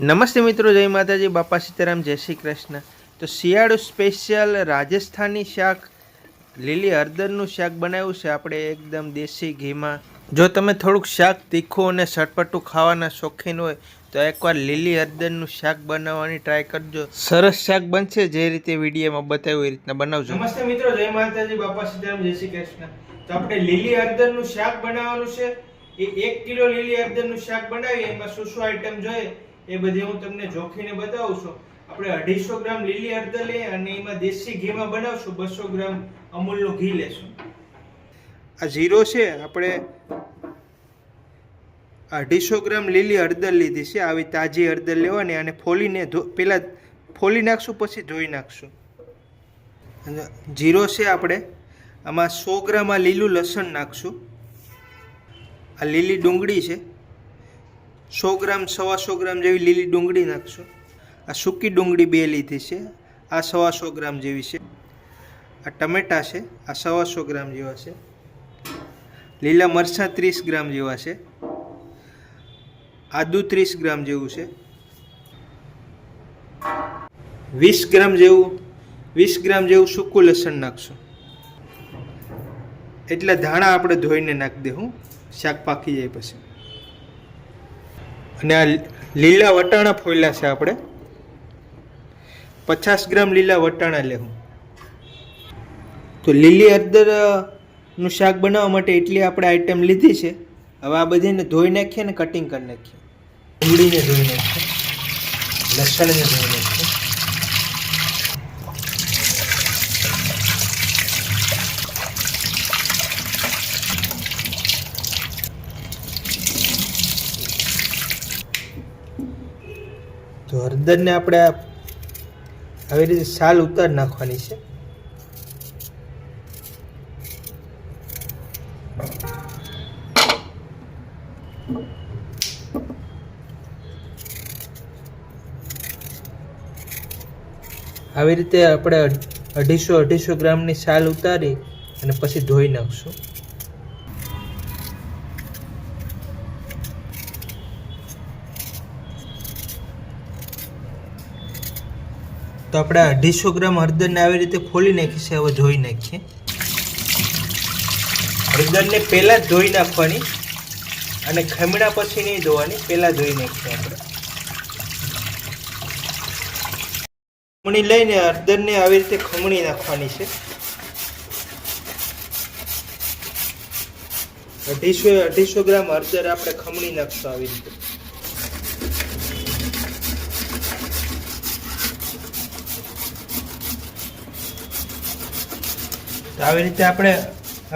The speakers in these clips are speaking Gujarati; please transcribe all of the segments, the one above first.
નમસ્તે મિત્રો, જય માતાજી. બાપા સીતારામ, જય શ્રી કૃષ્ણ. તો શિયાળુ સ્પેશિયલ રાજસ્થાની શાક, લીલી હળદરનું શાક બનાવ્યું છે. આપણે એકદમ દેશી ઘીમાં. જો તમે થોડુંક શાક તીખું અને સટપટું ખાવાના શોખીન હોય, તો એકવાર લીલી હળદરનું શાક બનાવવાની ટ્રાય કરજો. સરસ શાક બનશે. જે રીતે વિડીયોમાં બતાવ્યું એ રીતના બનાવજો. નમસ્તે મિત્રો, જય માતાજી. બાપા સીતારામ, જય શ્રી કૃષ્ણ. તો આપણે લીલી હળદરનું શાક બનાવવાનું છે. એ એક કિલો લીલી હળદરનું શાક બનાવીએ. એમાં શું શું આઈટમ જોઈએ? એ બધી હું તમને જોખીને બતાવું છું. આપણે અઢીસો ગ્રામ લીલી હળદર લઈએ અને એમાં દેશી ઘીમાં બનાવશું, બસો ગ્રામ અમૂલનું ઘી લેશું. આ જીરો છે, આપણે અઢીસો ગ્રામ લીલી હળદર લીધી છે, આવી તાજી હળદર લેવાની અને ફોલીને પહેલાં ફોલી નાખશું, પછી ધોઈ નાખશું. જીરો છે આપણે, આમાં સો ગ્રામ આ લીલું લસણ નાખશું. આ લીલી ડુંગળી છે. સો ગ્રામ સવા સો ગ્રામ જેવી લીલી ડુંગળી નાખશો. આ સૂકી ડુંગળી બે લીધી છે. આ સવા સો ગ્રામ જેવી છે. આ ટમેટા છે. આ સવા સો ગ્રામ જેવા છે. લીલા મરચાં ત્રીસ ગ્રામ જેવા છે. આદુ ત્રીસ ગ્રામ જેવું છે. વીસ ગ્રામ જેવું, વીસ ગ્રામ જેવું સૂકું લસણ નાખશું. એટલે ધાણા આપણે ધોઈને નાખી દેવું શાક પાકી જાય પછી. અને આ લીલા વટાણા ફોલ્યા છે આપણે. પચાસ ગ્રામ લીલા વટાણા લેવું. તો લીલી અદરનું શાક બનાવવા માટે એટલી આપણે આઈટમ લીધી છે. હવે આ બધીને ધોઈ નાખીએ ને કટિંગ કરી નાખીએ. ડુંગળીને ધોઈ નાખીએ. લસણને ધોઈ નાખીએ. તો હળદરને આપણે આવી રીતે સાલ ઉતાર નાખવાની છે. આવી રીતે આપણે અઢીસો અઢીસો ગ્રામની સાલ ઉતારી અને પછી ધોઈ નાખશું. તો આપણે અઢીસો ગ્રામ હળદરને આવી રીતે ફોલી નાખી છે, હવે ધોઈ નાખીએ. હળદરને પહેલાં ધોઈ નાખવાની અને ખમણા પછી નહીં ધોવાની, પહેલાં ધોઈ નાખીએ આપણે. ખમણી લઈને હળદરને આવી રીતે ખમણી નાખવાની છે. અઢીસો અઢીસો ગ્રામ હળદર આપણે ખમણી નાખશું આવી રીતે. તો આવી રીતે આપણે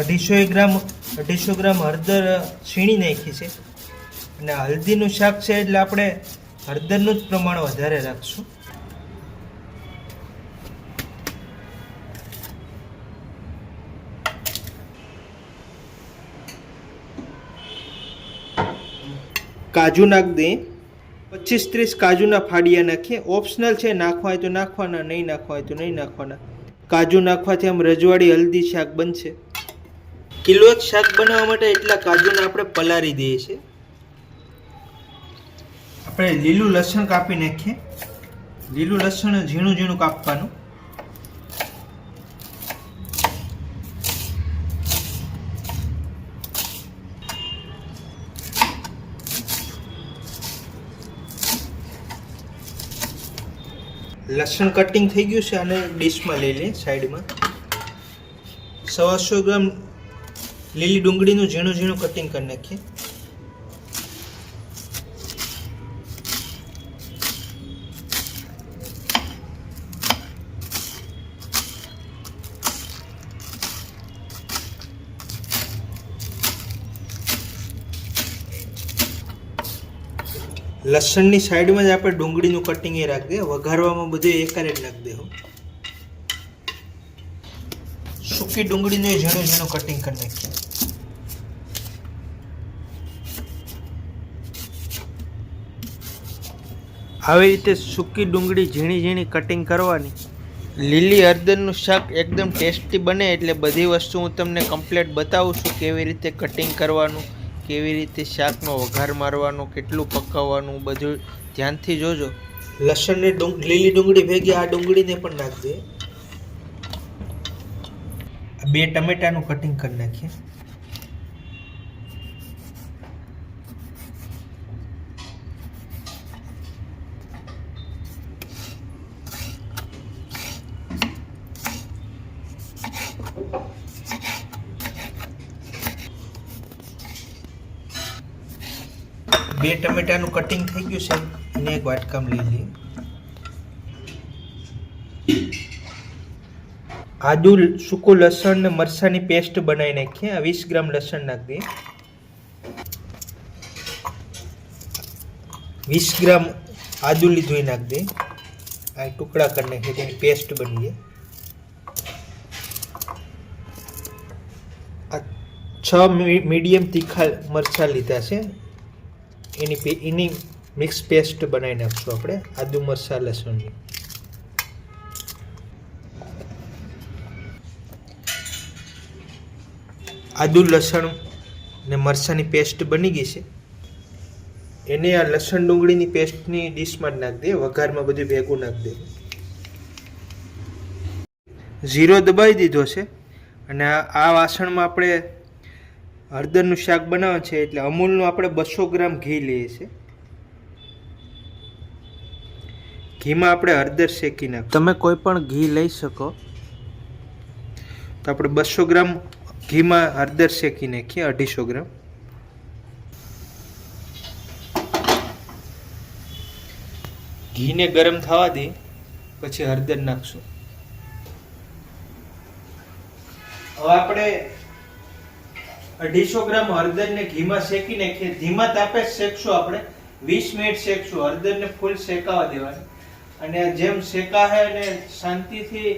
અઢીસો ગ્રામ અઢીસો ગ્રામ હળદર છીણી નાખી છે. અને હલ્દીનું શાક છે એટલે આપણે હળદરનું જ પ્રમાણ વધારે રાખશું. કાજુ નાખ દઈએ પચીસ ત્રીસ કાજુના ફાડિયા નાખીએ. ઓપ્શનલ છે નાખવા હોય તો નાખવાના, નહીં નાખવા હોય તો નહીં નાખવાના. કાજુ નાખવાથી આમ રજવાડી હલ્દી શાક બનશે. કિલો એક શાક બનાવવા માટે એટલા કાજુને આપણે પલાળી દઈએ છીએ. આપણે લીલું લસણ કાપી નાખીએ. લીલું લસણ ઝીણું ઝીણું કાપવાનું. લસણ કટિંગ થઈ ગયું છે અને ડીશમાં લઈ લઈએ સાઈડમાં સવાસો ગ્રામ લીલી ડુંગળીનું ઝીણું ઝીણું કટિંગ કરી નાખીએ. લસણની સાઈડમાં જ આપણે ડુંગળીનું કટિંગ એ રાખી દે વઘારવામાં બધું એકારે જ નાખી દેવું. સૂકી ડુંગળીનું એ ઝીણું ઝીણું કટિંગ કરી નાખીએ. આવી રીતે સૂકી ડુંગળી ઝીણી ઝીણી કટિંગ કરવાની. લીલી હળદરનું શાક એકદમ ટેસ્ટી બને એટલે બધી વસ્તુ હું તમને કમ્પ્લેટ બતાવું છું કેવી રીતે કટિંગ કરવાનું. કેવી રીતે શાકનો વઘાર મારવાનો, કેટલું પકાવવાનું, બધું ધ્યાનથી જોજો. લસણની લીલી ડુંગળી ભેગી, આ ડુંગળીને પણ નાખજે. બે ટમેટાનું કટિંગ કરી નાખીએ. બે ટમેટાનું કટિંગ થઈ ગયું છે. એને એક વાટકામ લઈ લઈએ. આદુ, સૂકું લસણ ને મરસાની પેસ્ટ બનાવી નાખીએ. આ વીસ ગ્રામ લસણ નાખી દઈએ. વીસ ગ્રામ આદુ લીધું નાખી દઈએ. આ ટુકડા કરી નાખીએ તેની પેસ્ટ બની જાય છ મીડિયમ તીખા મરચાં લીધા છે. એની એની મિક્સ પેસ્ટ બનાવી નાખશું આપણે, આદુ મરચા લસણની આદુ, લસણ ને મરચાંની પેસ્ટ બની ગઈ છે. એને આ લસણ ડુંગળીની પેસ્ટની ડીશમાં જ નાખ દે, વઘારમાં બધું ભેગું નાખ દે. ઝીરો દબાવી દીધો છે અને આ વાસણમાં આપણે હળદરનું શાક બનાવે છે એટલે અમૂલનું આપણે બસો ગ્રામ ઘી લઈએ છીએ. ઘીમાં આપણે હળદર શેકી નાખ તમે કોઈ પણ ઘી લઈ શકો. તો આપણે બસો ગ્રામ ઘીમાં હળદર શેકી નાખીએ અઢીસો ગ્રામ. ઘીને ગરમ થવા દે પછી હળદર નાખશું. હવે આપણે અઢીસો ગ્રામ હળદરને ઘીમાં શેકી નાખીએ. ધીમા તાપે શેકશું આપણે. વીસ મિનિટ શેકશું. હળદરને ફૂલ શેકાવા દેવાની. અને જેમ શેકાશે અને શાંતિથી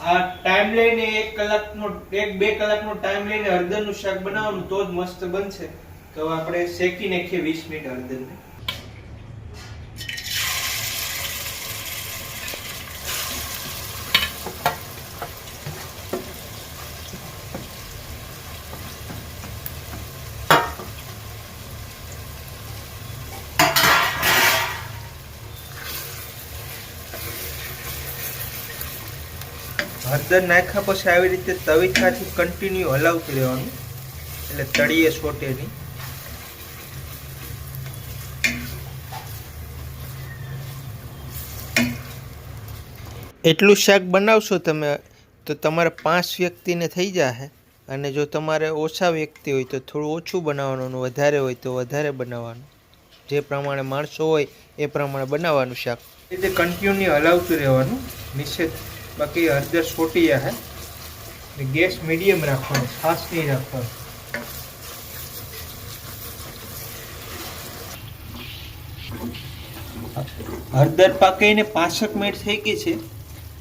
આ ટાઈમ લઈને એક કલાકનો, એક બે કલાકનો ટાઈમ લઈને હળદરનું શાક બનાવવાનું તો જ મસ્ત બનશે. તો આપણે શેકી નાખીએ વીસ મિનિટ હળદરને. હળદર નાખ્યા પછી આવી રીતે તવીથાથી કન્ટિન્યુ હલાવતું રહેવાનું. એટલે તળીએ છોટે નહીં. એટલું શાક બનાવશો તમે, તો તમારે પાંચ વ્યક્તિને થઈ જશે અને જો તમારે ઓછા વ્યક્તિ હોય, તો થોડું ઓછું બનાવવાનું વધારે હોય, તો વધારે બનાવવાનું. જે પ્રમાણે માણસો હોય, એ પ્રમાણે બનાવવાનું શાક. રીતે કન્ટિન્યુ હલાવતું રહેવાનું. નીચે બાકી હળદર છોટી ને ગેસ મીડિયમ રાખવાનો, ખાસ નહીં રાખવાનો. હળદર પાકીને પાંસઠ મિનિટ થઈ ગઈ છે.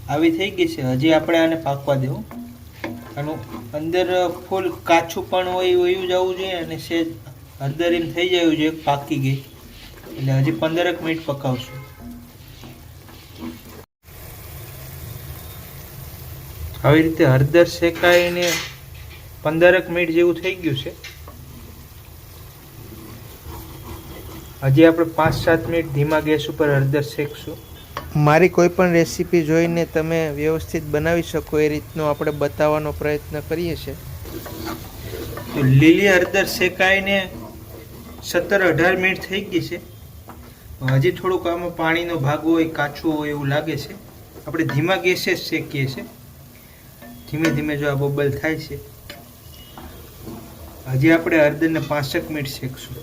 આવી થઈ ગઈ છે. હજી આપણે આને પાકવા દેવું. આનું અંદર ફૂલ કાચું પણ હોય એવું જવું જોઈએ અને સેજ હળદર એમ થઈ જવું જોઈએ પાકી ગઈ. એટલે હજી પંદરક મિનિટ પકાવશું. આવી રીતે હળદર શેકાઈને પંદરક મિનિટ જેવું થઈ ગયું છે. હજી આપણે પાંચ સાત મિનિટ ધીમા ગેસ ઉપર હળદર શેકશું. મારી કોઈ પણ રેસીપી જોઈને તમે વ્યવસ્થિત બનાવી શકો એ રીતનો આપણે બતાવવાનો પ્રયત્ન કરીએ છીએ. તો લીલી હળદર શેકાઈને સત્તર અઢાર મિનિટ થઈ ગઈ છે. હજી થોડુંક આમાં પાણીનો ભાગ હોય કાચું હોય એવું લાગે છે. આપણે ધીમા ગેસે જ શેકીએ છીએ. ધીમે ધીમે જો આ બબલ થાય છે, હજી આપણે હળદરને પાંસઠ મિનિટ શેકશું.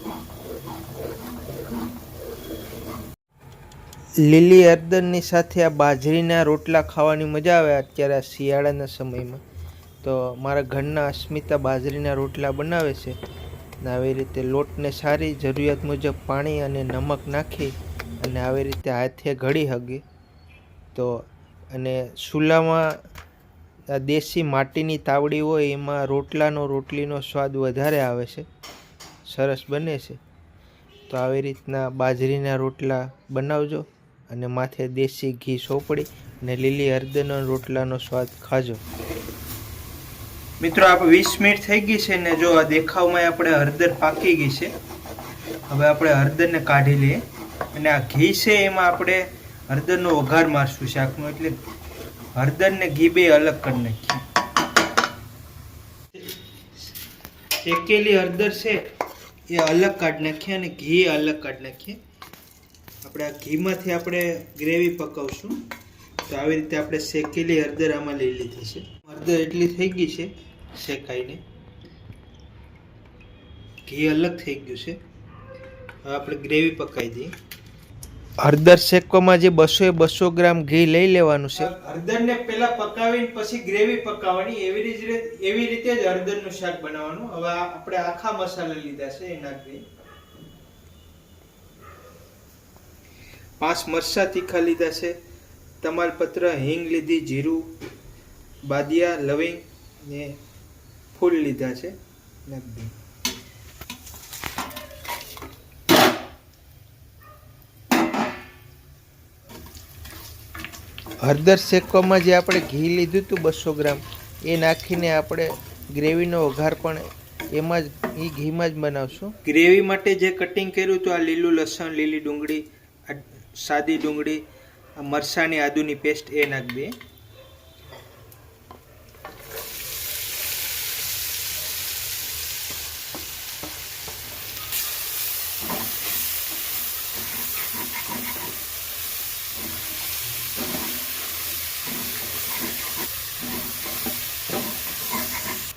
લીલી હળદરની સાથે આ બાજરીના રોટલા ખાવાની મજા આવે અત્યારે આ શિયાળાના સમયમાં. તો મારા ઘરના અસ્મિતા બાજરીના રોટલા બનાવે છે. અને આવી રીતે લોટને સારી, જરૂરિયાત મુજબ પાણી અને નમક નાખી અને આવી રીતે હાથે ઘડી હગે. તો અને ચૂલામાં દેશી માટીની તાવડી હોય એમાં રોટલાનો, રોટલીનો સ્વાદ વધારે આવે છે. સરસ બને છે. તો આવી રીતના બાજરીના રોટલા બનાવજો અને માથે દેશી ઘી સોપડી અને લીલી હળદરનો રોટલાનો સ્વાદ ખાજો. મિત્રો, આપણે વીસ મિનિટ થઈ ગઈ છે ને જો આ દેખાવમાં આપણે હળદર પાકી ગઈ છે. હવે આપણે હળદરને કાઢી લઈએ. અને આ ઘી છે એમાં આપણે હળદરનો વઘાર મારશું શાકનો એટલે હળદર ને ઘી બે અલગ કરી નાખીએ શેકેલી હળદર છે, એ અલગ કાઢી નાખીએ અને ઘી અલગ કાઢી નાખીએ આપણે આ ઘીમાંથી આપણે ગ્રેવી પકાવશું. તો આવી રીતે આપણે શેકેલી હળદર આમાં લઈ લીધી છે. હળદર એટલી થઈ ગઈ છે શેકાઈને. ઘી અલગ થઈ ગયું છે. હવે આપણે ગ્રેવી પકાવી દઈએ. હળદર શેકવામાં જે બસો એ બસો ગ્રામ ઘી લઈ લેવાનું છે. હળદરને પહેલા પકાવીને પછી ગ્રેવી પકાવવાની. એવી રીતે એવી રીતે જ હળદરનું શાક બનાવવાનું. હવે આપણે આખા મસાલા લીધા છે એ નાખી પાંચ મરચા તીખા લીધા છે. તમાલપત્ર હિંગ લીધી, જીરું, બાદિયા, લવિંગ ને ફૂલ લીધા છે. નાખી હળદર શેકવામાં જે આપણે ઘી લીધું હતું બસો ગ્રામ, એ નાખીને આપણે ગ્રેવીનો વઘાર પણ એમાં જ એ ઘીમાં જ બનાવશું. ગ્રેવી માટે જે કટિંગ કર્યું હતું, આ લીલું લસણ, લીલી ડુંગળી સાદી ડુંગળી મરસાની આદુની પેસ્ટ એ નાખી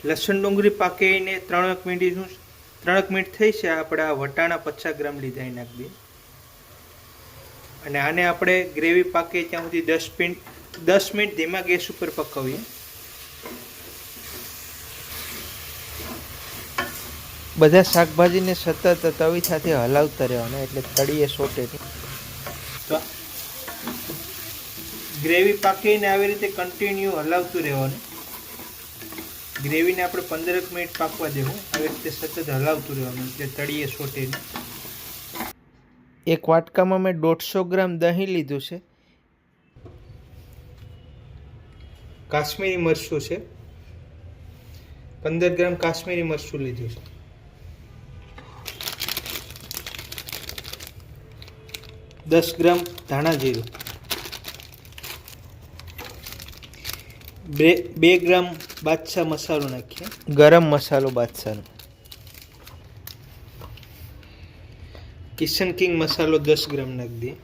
લસણ ડુંગળી પાકીને ત્રણેક મિનિટનું ત્રણેક મિનિટ થઈ છે આપણે આ વટાણા પચાસ ગ્રામ લીધા એ નાખી દઈએ અને આને આપણે ગ્રેવી પાકે ત્યાં સુધી દસ મિનિટ દસ મિનિટ ધીમા ગેસ ઉપર પકાવીએ. બધા શાકભાજીને સતત તવી સાથે હલાવતા રહેવાના એટલે તળીએ સોટે તો ગ્રેવી પાકીને આવી રીતે કન્ટિન્યુ હલાવતું રહેવાનું. ગ્રેવીને આપણે પંદરેક મિનિટ પાકવા દેવું. આવી રીતે સતત હલાવતું રહેવાનું એટલે તળીએ સોટે એક વાટકામાં મેં દોઢસો ગ્રામ દહીં લીધું છે. કાશ્મીરી મરચું છે. પંદર ગ્રામ કાશ્મીરી મરચું લીધું છે. દસ ગ્રામ ધાણા જીરું. બે બે ગ્રામ બાદશાહ મસાલો નાખીએ. ગરમ મસાલો બાદશાહનો. કિશન કિંગ મસાલો દસ ગ્રામ નાખી દઈએ.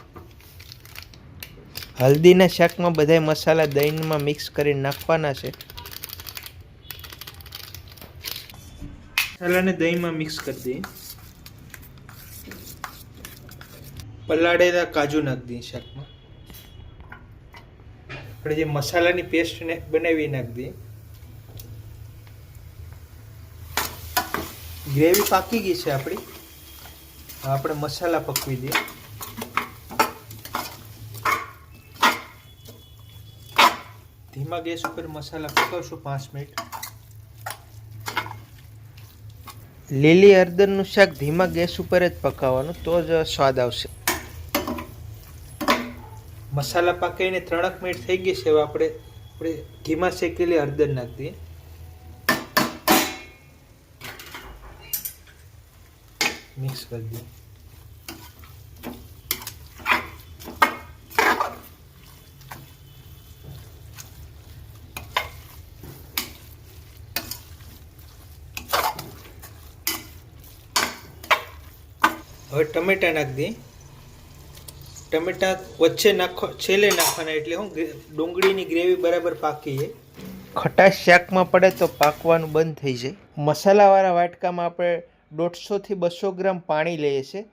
હલ્દીના શાકમાં બધા મસાલા દહીંમાં મિક્સ કરી નાખવાના છે. મસાલાને દહીંમાં મિક્સ કરી દઈએ. પલાળેલા કાજુ નાખી દઈએ શાકમાં. આપણે જે મસાલાની પેસ્ટ ને બનાવી નાખી દઈએ ગ્રેવી પાકી ગઈ છે આપણી. આપણે મસાલા પકવી દઈએ. ધીમા ગેસ ઉપર મસાલા પકાવશું પાંચ મિનિટ. લીલી હળદરનું શાક ધીમા ગેસ ઉપર જ પકાવવાનું, તો જ સ્વાદ આવશે. મસાલા પાકીને ત્રણક મિનિટ થઈ ગઈ છે, હવે આપણે આપણે ઘીમાં શેકેલી હળદર નાખી દઈએ. મિક્સ કરી દઈએ. હવે ટમેટા નાખી દઈએ. ટમેટા વચ્ચે નાખો છેલ્લે નાખવાના એટલે હું ડુંગળીની ગ્રેવી બરાબર પાકી છે ખટાશ શાકમાં પડે તો પાકવાનું બંધ થઈ જાય. મસાલાવાળા વાટકામાં આપણે દોઢસોથી બસો ગ્રામ પાણી લઈએ છીએ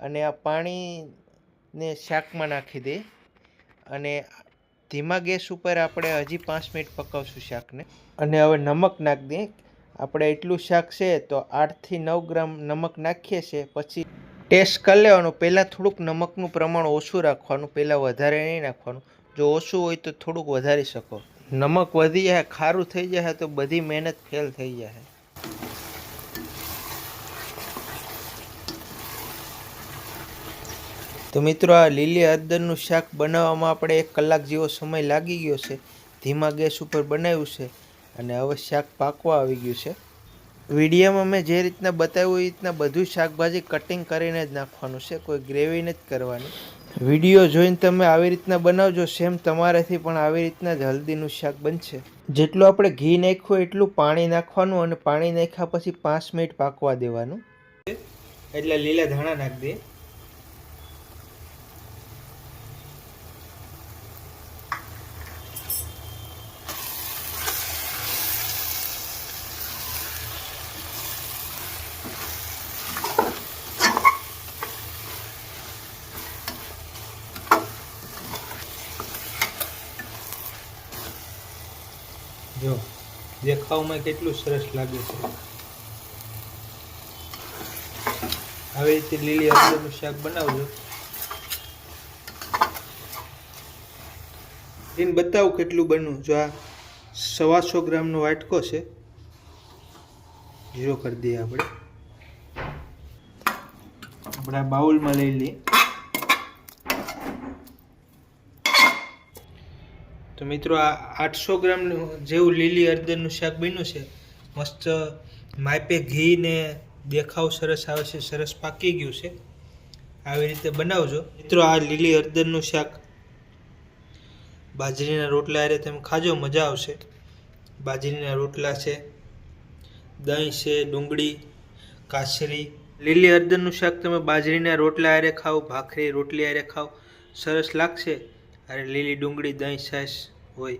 અને આ પાણીને શાકમાં નાખી દઈએ. અને ધીમા ગેસ ઉપર આપણે હજી પાંચ મિનિટ પકાવશું શાકને. અને હવે નમક નાખી દઈએ. આપણે એટલું શાક છે તો આઠથી નવ ગ્રામ નમક નાખીએ છીએ. પછી ટેસ્ટ કરી લેવાનું. પહેલાં થોડુંક નમકનું પ્રમાણ ઓછું રાખવાનું. પહેલાં વધારે નહીં નાખવાનું. જો ઓછું હોય તો થોડુંક વધારી શકો. નમક વધી જાય, ખારું થઈ જાય, તો બધી મહેનત ફેલ થઈ જાય. તો મિત્રો, આ લીલી હળદરનું શાક બનાવવામાં આપણે એક કલાક જેવો સમય લાગી ગયો છે. ધીમા ગેસ ઉપર બનાવ્યું છે અને હવે શાક પાકવા આવી ગયું છે. વિડીયોમાં મેં જે રીતના બતાવ્યું એ રીતના બધું શાકભાજી કટિંગ કરીને જ નાખવાનું છે. કોઈ ગ્રેવી નથી કરવાની. વીડિયો જોઈને તમે આવી રીતના બનાવજો સેમ તમારાથી પણ આવી રીતના જ હલ્દીનું શાક બનશે. જેટલું આપણે ઘી નાખ્યું એટલું પાણી નાખવાનું અને પાણી નાખ્યા પછી પાંચ મિનિટ પાકવા દેવાનું. એટલે લીલા ધાણા નાખી દે જો દેખાવમાં કેટલું સરસ લાગે છે. આવી રીતે લીલી હળદરનું શાક બનાવજો. એને બતાવું કેટલું બન્યું. જો આ સવાસો ગ્રામનો વાટકો છે. જીરો કરી દઈએ આપણે. આપણે આ બાઉલમાં લઈ લઈએ. તો મિત્રો આ આઠસો ગ્રામ જેવું લીલી હળદરનું શાક બન્યું છે, મસ્ત માપે ઘી ને દેખાવ સરસ આવે છે, સરસ પાકી ગયું છે. આવી રીતે બનાવજો. મિત્રો આ લીલી હળદરનું શાક બાજરીના રોટલા હારે તમે ખાજો, મજા આવશે. બાજરીના રોટલા છે, દહીં છે, ડુંગળી, કાસરી. લીલી હળદરનું શાક તમે બાજરીના રોટલા હારે ખાઓ, ભાખરી રોટલી હારે ખાઓ, સરસ લાગશે. અરે લીલી ડુંગળી, દહીં, છાશ હોય.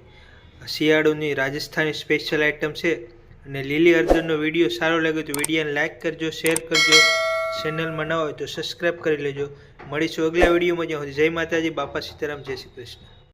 શિયાળુની રાજસ્થાની સ્પેશિયલ આઇટમ છે. અને લીલી હળદરનો વીડિયો સારો લાગ્યો તો વિડીયોને લાઇક કરજો શેર કરજો ચેનલમાં ન હોય તો સબસ્ક્રાઈબ કરી લેજો. મળીશું અગલા વિડીયોમાં જ્યાં જય માતાજી, બાપા સીતારામ, જય શ્રી કૃષ્ણ.